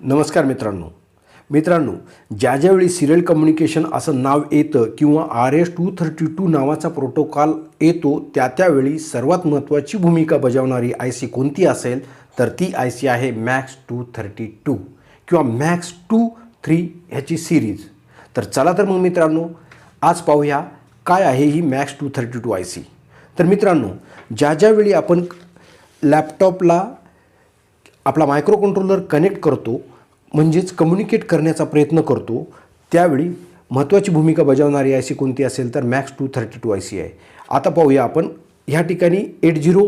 नमस्कार मित्रांनो. मित्रांनो ज्या ज्यावेळी सिरियल कम्युनिकेशन असं नाव येतं किंवा R S two thirty two नावाचा प्रोटोकॉल येतो त्या त्यावेळी सर्वात महत्त्वाची भूमिका बजावणारी आय सी कोणती असेल? तर ती आय सी आहे मॅक्स टू थर्टी टू किंवा मॅक्स टू थ्री ह्याची सिरीज तर चला तर मग मित्रांनो आज पाहूया काय आहे ही MAX two thirty two I C तर मित्रांनो ज्या ज्यावेळी आपण लॅपटॉपला आपला मायक्रो कंट्रोलर कनेक्ट करतो म्हणजेच कम्युनिकेट करण्याचा प्रयत्न करतो त्यावेळी महत्त्वाची भूमिका बजावणारी आय सी कोणती असेल तर MAX two thirty two I C आहे आता पाहूया आपण. ह्या ठिकाणी एट झिरो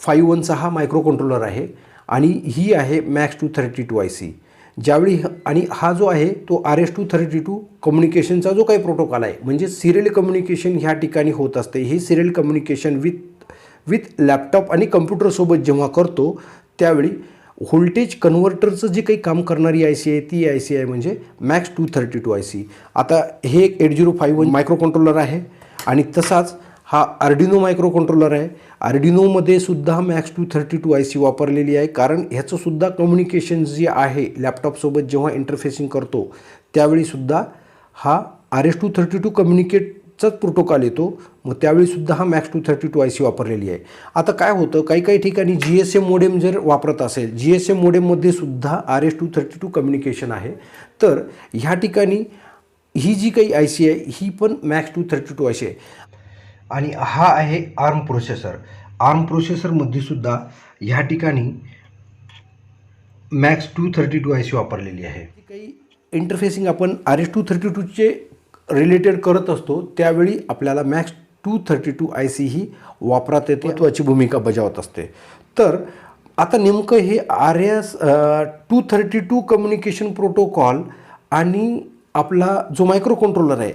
फाईव्ह वनचा हा मायक्रो कंट्रोलर आहे आणि ही आहे MAX two thirty two I C ज्यावेळी ह- आणि हा जो आहे तो R S two thirty two कम्युनिकेशनचा जो काही प्रोटोकॉल आहे म्हणजे सिरियल कम्युनिकेशन ह्या ठिकाणी होत असते. हे serial communication with with laptop आणि कम्प्युटरसोबत जेव्हा करतो त्यावेळी व्होल्टेज कन्व्हर्टरचं जे काही काम करणारी आय सी आहे ती आय सी आहे म्हणजे MAX two thirty two I C आता हे एक eight zero five one micro controller आहे आणि तसाच हा आर्डिनो मायक्रो कंट्रोलर आहे आर्डिनोमध्ये सुद्धा MAX two thirty two I C वापरलेली आहे. कारण ह्याचंसुद्धा कम्युनिकेशन जे आहे लॅपटॉपसोबत जेव्हा इंटरफेसिंग करतो त्यावेळीसुद्धा हा R S two thirty two communicate चाच प्रोटोकॉल येतो. मग त्यावेळीसुद्धा हा MAX two thirty two I C वापरलेली आहे. आता काय होतं? काही काही ठिकाणी जी एस एम मोडेम जर वापरत असेल जी एस एम मोडेममध्ये सुद्धा R S two thirty two communication आहे. तर ह्या ठिकाणी ही जी काही आय सी आहे ही पण MAX two thirty two I C आहे. आणि हा आहे आर्म प्रोसेसर आर्म प्रोसेसरमध्ये सुद्धा ह्या ठिकाणी MAX two thirty two I C वापरलेली आहे. काही इंटरफेसिंग आपण आर एस टू थर्टी टूचे रिलेटेड करत असतो त्यावेळी आपल्याला MAX two thirty two I C ही वापरात येते. महत्त्वाची भूमिका बजावत असते. तर आता नेमकं हे R S two thirty two communication protocol आणि आपला जो मायक्रो कंट्रोलर आहे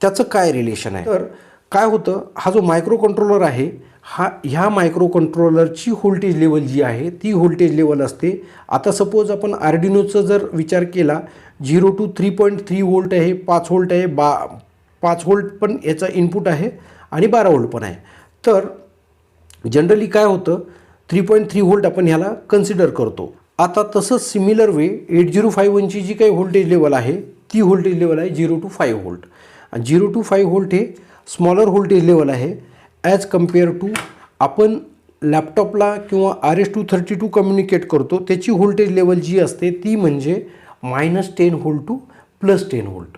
त्याचं काय रिलेशन आहे? तर काय होतं हा जो मायक्रो कंट्रोलर आहे हा ह्या मायक्रो कंट्रोलरची व्होल्टेज लेवल जी आहे ती व्होल्टेज लेवल असते. आता सपोज आपण आर्डिनोचं जर विचार केला zero to three point three volt आहे पाच व्होल्ट आहे बा पाच व्होल्ट पण याचा इनपुट आहे आणि बारा व्होल्ट पण आहे. तर जनरली काय होतं थ्री पॉईंट थ्री व्होल्ट आपण ह्याला कन्सिडर करतो. आता तसंच similar way eight zero five वनची जी काही व्होल्टेज लेवल आहे ती व्होल्टेज लेवल आहे झिरो टू फाईव्ह व्होल्ट आणि झिरो टू फाईव्ह व्होल्ट हे स्मॉलर व्होल्टेज लेवल आहे. ॲज कंपेअर टू आपण लॅपटॉपला किंवा R S two thirty two communicate करतो त्याची व्होल्टेज लेवल जी असते ती म्हणजे minus ten volt to plus ten volt.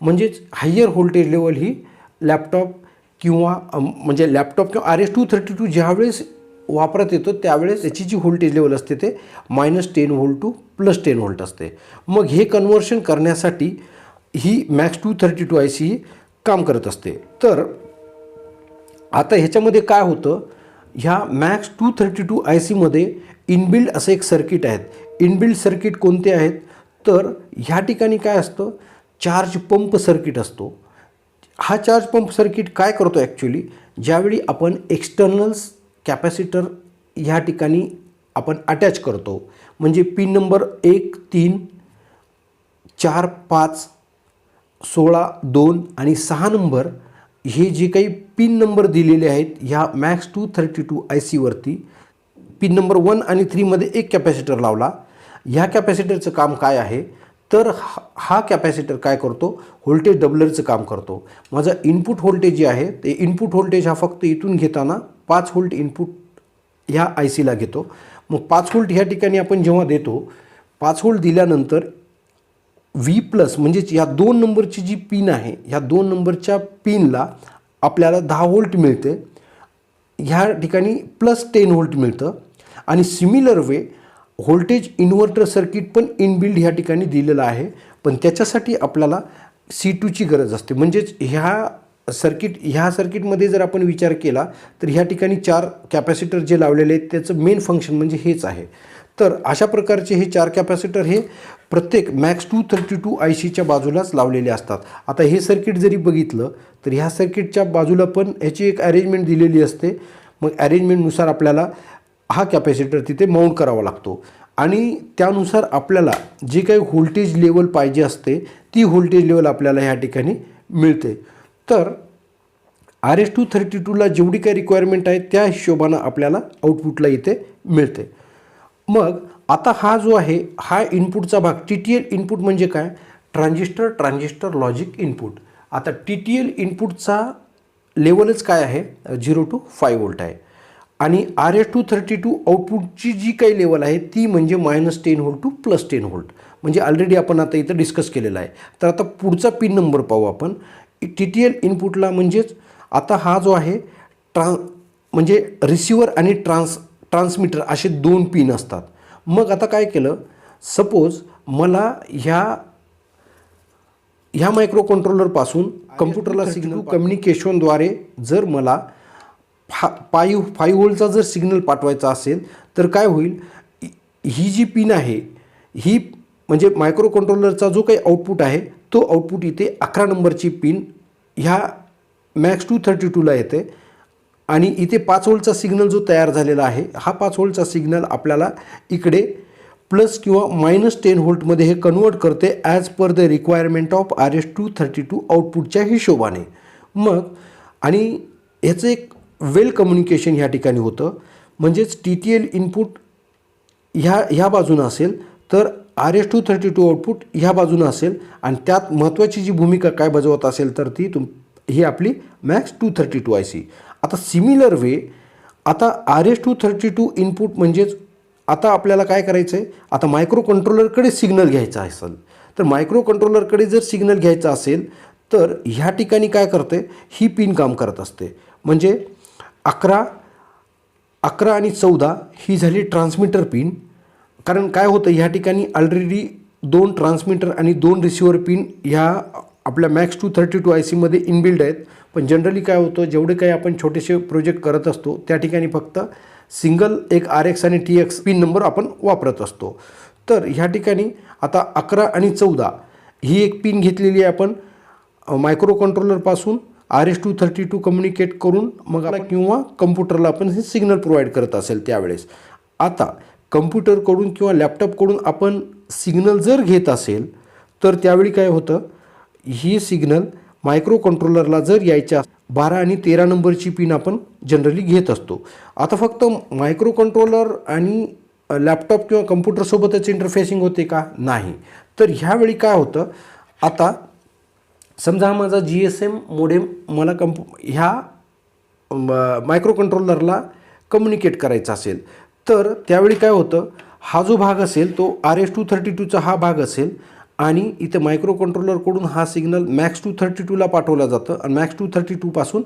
म्हणजेच हायर व्होल्टेज लेवल ही लॅपटॉप किंवा म्हणजे लॅपटॉप किंवा R S two thirty two ज्यावेळेस वापरात येतो त्यावेळेस त्याची जी व्होल्टेज लेवल असते ते minus ten volt to plus ten volt असते. मग हे कन्व्हर्शन करण्यासाठी ही MAX two thirty two I C काम करत असते. तर आता ह्याच्यामध्ये काय होतं ह्या MAX two thirty two I सीमध्ये इनबिल्ड असं एक सर्किट आहेत. इनबिल्ड सर्किट कोणते आहेत? तर ह्या ठिकाणी काय असतं? चार्ज पंप सर्किट असतो. हा चार्ज पंप सर्किट काय करतो ॲक्च्युली ज्यावेळी आपण एक्स्टर्नल्स कॅपॅसिटर ह्या ठिकाणी आपण अटॅच करतो. म्हणजे पिन नंबर एक तीन चार पाच सोळा दोन आणि सहा नंबर हे जे काही पिन नंबर दिलेले आहेत ह्या MAX two thirty two I सीवरती pin number one आणि थ्रीमध्ये एक कॅपॅसिटर लावला. ह्या कॅपॅसिटरचं काम काय आहे? तर हा हा कॅपॅसिटर काय करतो? व्होल्टेज डबलरचं काम करतो. माझं इनपुट व्होल्टेज जे आहे ते इनपुट व्होल्टेज हा फक्त इथून घेताना पाच व्होल्ट इनपुट ह्या आय सीला घेतो. मग पाच व्होल्ट ह्या ठिकाणी आपण जेव्हा देतो पाच व्होल्ट दिल्यानंतर व्ही प्लस म्हणजेच ह्या दोन नंबरची जी पिन आहे ह्या दोन नंबरच्या पिनला आपल्याला दहा व्होल्ट मिळते. ह्या ठिकाणी प्लस टेन व्होल्ट मिळतं. आणि similar way voltage inverter circuit पण इनबिल्ड ह्या ठिकाणी दिलेलं आहे. पण त्याच्यासाठी आपल्याला सी टूची गरज असते. म्हणजेच ह्या सर्किट ह्या सर्किटमध्ये जर आपण विचार केला तर ह्या ठिकाणी चार कॅपॅसिटर जे लावलेले आहेत त्याचं मेन फंक्शन म्हणजे हेच आहे. तर अशा प्रकारचे हे चार कॅपॅसिटर हे प्रत्येक MAX two thirty two I सीच्या बाजूलाच लावलेले असतात. आता हे सर्किट जरी बघितलं तर ह्या सर्किटच्या बाजूला पण ह्याची एक अरेंजमेंट दिलेली असते. मग अरेंजमेंटनुसार आपल्याला हा कॅपॅसिटर तिथे माउंट करावा लागतो. आणि त्यानुसार आपल्याला जे काही व्होल्टेज लेवल पाहिजे असते ती व्होल्टेज लेवल आपल्याला ह्या ठिकाणी मिळते. तर आर एस टू थर्टी टूला जेवढी काही रिक्वायरमेंट आहे त्या हिशोबानं आपल्याला आउटपुटला इथे मिळते. मग आता हा जो आहे हा इनपुटचा भाग टी टी एल इनपुट म्हणजे काय? ट्रान्झिस्टर ट्रान्झिस्टर लॉजिक इनपुट आता टी टी एल इनपुटचा लेवलच काय आहे? झिरो टू फाय वोल्ट आहे. आणि R S two thirty two आउटपुटची जी काही लेवल आहे ती म्हणजे minus ten volt to plus ten volt म्हणजे ऑलरेडी आपण आता इथं डिस्कस केलेला आहे. तर आता पुढचा पिन नंबर पाहू आपण. टी टी एल इनपुटला म्हणजेच आता हा जो आहे ट्रां म्हणजे रिसिवर आणि ट्रान्स ट्रान्समीटर असे दोन पिन असतात. मग आता काय केलं? सपोज मला ह्या ह्या मायक्रो कंट्रोलरपासून कम्प्युटरला सिग्नल कम्युनिकेशनद्वारे जर मला फा फाईव्ह फाईव्ह होलचा जर सिग्नल पाठवायचा असेल तर काय होईल? ही जी पिन आहे ही म्हणजे मायक्रो कंट्रोलरचा जो काही आउटपुट आहे तो आउटपुट इथे अकरा नंबरची पिन ह्या मॅक्स टू थर्टी टूला येते. आणि इथे पाच होलचा सिग्नल जो तयार झालेला आहे हा पाच होलचा सिग्नल आपल्याला इकडे प्लस किंवा मायनस टेन होल्टमध्ये हे कन्वर्ट करते as per the requirement of R S two thirty two आउटपुटच्या हिशोबाने. मग आणि ह्याचं एक वेल कम्युनिकेशन ह्या ठिकाणी होतं. म्हणजेच टी टी एल इनपुट ह्या ह्या बाजूनं असेल तर R S two thirty two output ह्या बाजूनं असेल आणि त्यात महत्त्वाची जी भूमिका काय बजावत असेल तर ती तुम ही आपली MAX two thirty two I C. आता सिमिलर वे आता R S two thirty two input म्हणजेच आता आपल्याला काय करायचं आहे आता मायक्रो कंट्रोलरकडे सिग्नल घ्यायचा असेल तर मायक्रो कंट्रोलरकडे जर सिग्नल घ्यायचा असेल तर ह्या ठिकाणी काय करते ही पिन काम करत असते. म्हणजे अकरा अकरा आणि चौदा ही झाली ट्रान्समीटर पिन कारण काय होतं ह्या ठिकाणी ऑलरेडी दोन ट्रान्समीटर आणि दोन रिसिव्हर पिन ह्या आपल्या MAX two thirty two I सीमध्ये इनबिल्ड आहेत. पण जनरली काय होतं जेवढे काही आपण छोटेसे प्रोजेक्ट करत असतो त्या ठिकाणी फक्त सिंगल एक आर एक्स आणि टी एक्स पिन नंबर आपण वापरत असतो. तर ह्या ठिकाणी आता अकरा आणि चौदा ही एक पिन घेतलेली आहे आपण micro कंट्रोलरपासून R S two thirty two communicate करून मग आपला किंवा कम्प्युटरला आपण हे सिग्नल प्रोव्हाइड करत असेल त्यावेळेस. आता कम्प्युटरकडून किंवा लॅपटॉपकडून आपण सिग्नल जर घेत असेल तर त्यावेळी काय होतं? ही सिग्नल मायक्रो कंट्रोलरला जर यायच्या बारा आणि तेरा नंबरची पिन आपण जनरली घेत असतो. आता फक्त मायक्रो कंट्रोलर आणि लॅपटॉप किंवा कम्प्युटरसोबतच इंटरफेसिंग होते का? नाही. तर ह्यावेळी काय होतं? आता समजा हा माझा जी एस एम मोडेम मला कंप ह्या मायक्रो कंट्रोलरला कम्युनिकेट करायचा असेल तर त्यावेळी काय होतं हा जो भाग असेल तो आर एस टू थर्टी टूचा हा भाग असेल आणि इथं मायक्रो कंट्रोलरकडून हा सिग्नल मॅक्स टू थर्टी टूला पाठवला जातं आणि मॅक्स टू थर्टी टूपासून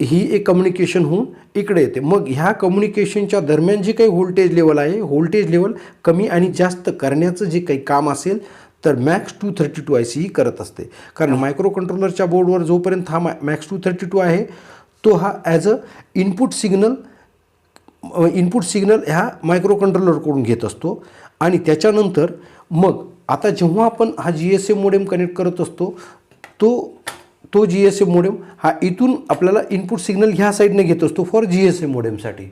ही एक कम्युनिकेशन होऊन इकडे येते. मग ह्या कम्युनिकेशनच्या दरम्यान जे काही व्होल्टेज लेवल आहे व्होल्टेज लेवल कमी आणि जास्त करण्याचं जे काही काम असेल तर MAX two thirty two I C ही करत असते. कारण मायक्रो कंट्रोलरच्या बोर्डवर जोपर्यंत हा मॅक्स टू थर्टी टू आहे तो हा as a input signal input signal ह्या मायक्रो कंट्रोलरकडून घेत असतो. आणि त्याच्यानंतर मग आता जेव्हा आपण हा G S M modem connect करत असतो तो तो जी एस एम मोडेम हा इथून आपल्याला इनपुट सिग्नल ह्या साईडने घेत असतो फॉर जी एस एम मोडेमसाठी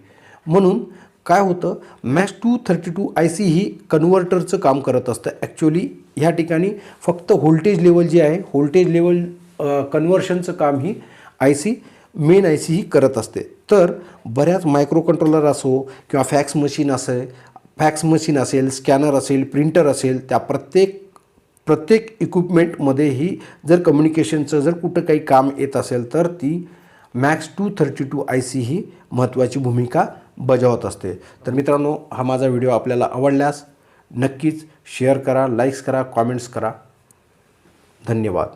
म्हणून काय होतं? MAX two thirty two I C ही कन्व्हर्टरचं काम करत असतं. ॲक्च्युली ह्या ठिकाणी फक्त व्होल्टेज लेवल जे आहे व्होल्टेज लेवल कन्व्हर्शनचं काम ही I C main I C ही करत असते. तर बऱ्याच मायक्रो कंट्रोलर असो किंवा फॅक्स मशीन असेल फॅक्स मशीन असेल स्कॅनर असेल प्रिंटर असेल त्या प्रत्येक प्रत्येक इक्विपमेंटमध्येही जर कम्युनिकेशनचं जर कुठं काही काम येत असेल तर ती MAX two thirty two I C ही महत्त्वाची भूमिका बजावत असते. तर मित्रांनो हा माझा व्हिडिओ आपल्याला आवडल्यास नक्कीच शेअर करा लाईक्स करा कॉमेंट्स करा. धन्यवाद.